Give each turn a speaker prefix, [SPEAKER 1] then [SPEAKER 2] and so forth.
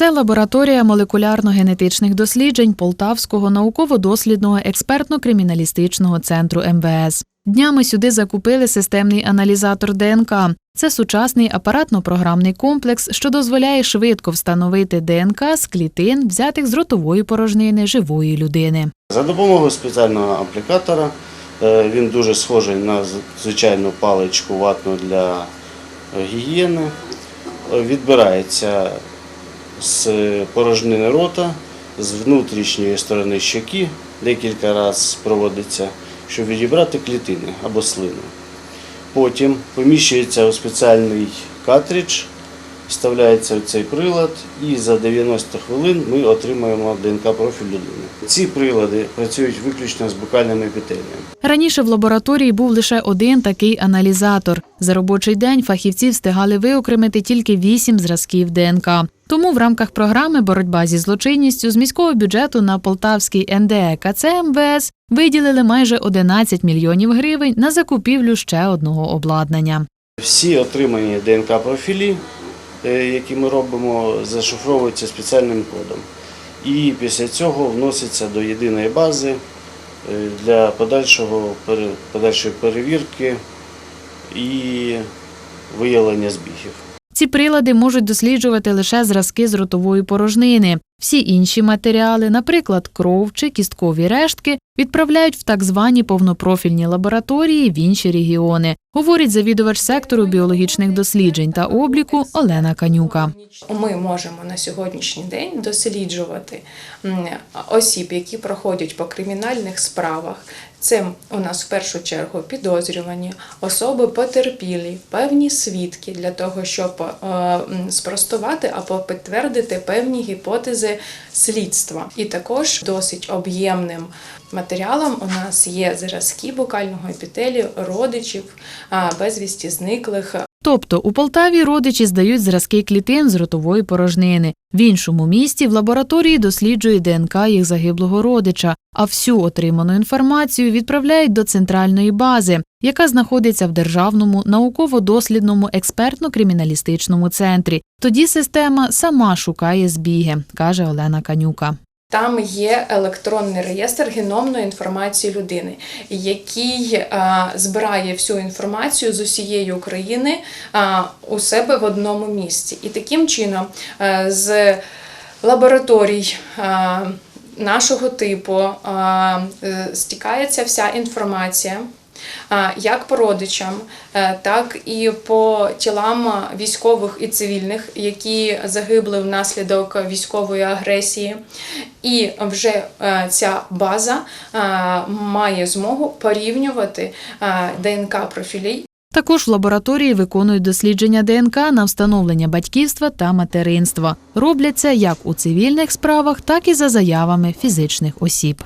[SPEAKER 1] Це лабораторія молекулярно-генетичних досліджень Полтавського науково-дослідного експертно-криміналістичного центру МВС. Днями сюди закупили системний аналізатор ДНК. Це сучасний апаратно-програмний комплекс, що дозволяє швидко встановити ДНК з клітин, взятих з ротової порожнини живої людини.
[SPEAKER 2] За допомогою спеціального аплікатора е, він дуже схожий на звичайну паличку ватну для гігієни. Е, Відбирається з порожнини рота, з внутрішньої сторони щоки, декілька разів проводиться, щоб відібрати клітини або слину. Потім поміщується у спеціальний картридж, вставляється в цей прилад, і за 90 хвилин ми отримуємо ДНК-профіль людини. Ці прилади працюють виключно з букальним епітелієм.
[SPEAKER 1] Раніше в лабораторії був лише один такий аналізатор. За робочий день фахівці встигали виокремити тільки вісім зразків ДНК. Тому в рамках програми Боротьба зі злочинністю з міського бюджету на Полтавський НДЕ КЦ МВС виділили майже 11 мільйонів гривень на закупівлю ще одного обладнання.
[SPEAKER 2] Всі отримані ДНК-профілі, е, які ми робимо, зашифровуються спеціальним кодом. І після цього вносяться до єдиної бази е, для подальшого, подальшої перевірки і виявлення збігів.
[SPEAKER 1] Ці прилади можуть досліджувати лише зразки з ротової порожнини. Всі інші матеріали, наприклад, кров чи кісткові рештки, відправляють в так звані повнопрофільні лабораторії в інші регіони, говорить завідувач сектору біологічних досліджень та обліку Олена Канюка.
[SPEAKER 3] Ми можемо на сьогоднішній день досліджувати осіб, які проходять по кримінальних справах. Це у нас в першу чергу підозрювані, особи потерпілі, певні свідки для того, щоб е, спростувати або підтвердити певні гіпотези слідства. І також досить об'ємним матеріалом у нас є зразки букального епітелію родичів безвісті зниклих
[SPEAKER 1] Тобто у Полтаві родичі здають зразки клітин з ротової порожнини. В іншому місті в лабораторії досліджують ДНК їх загиблого родича, а всю отриману інформацію відправляють до центральної бази, яка знаходиться в державному науково-дослідному експертно-криміналістичному центрі. Тоді система сама шукає збіги, каже Олена Канюка.
[SPEAKER 3] Там є електронний реєстр геномної інформації людини, який а, збирає всю інформацію з усієї України а, у себе в одному місці. І таким чином а, з лабораторій. Нашого типу е, стікається вся інформація, як по родичам, е, так і по тілам військових і цивільних, які загибли внаслідок військової агресії. І вже е, ця база е, має змогу порівнювати ДНК профілі
[SPEAKER 1] Також в лабораторії виконують дослідження ДНК на встановлення батьківства та материнства. Робляться як у цивільних справах, так і за заявами фізичних осіб.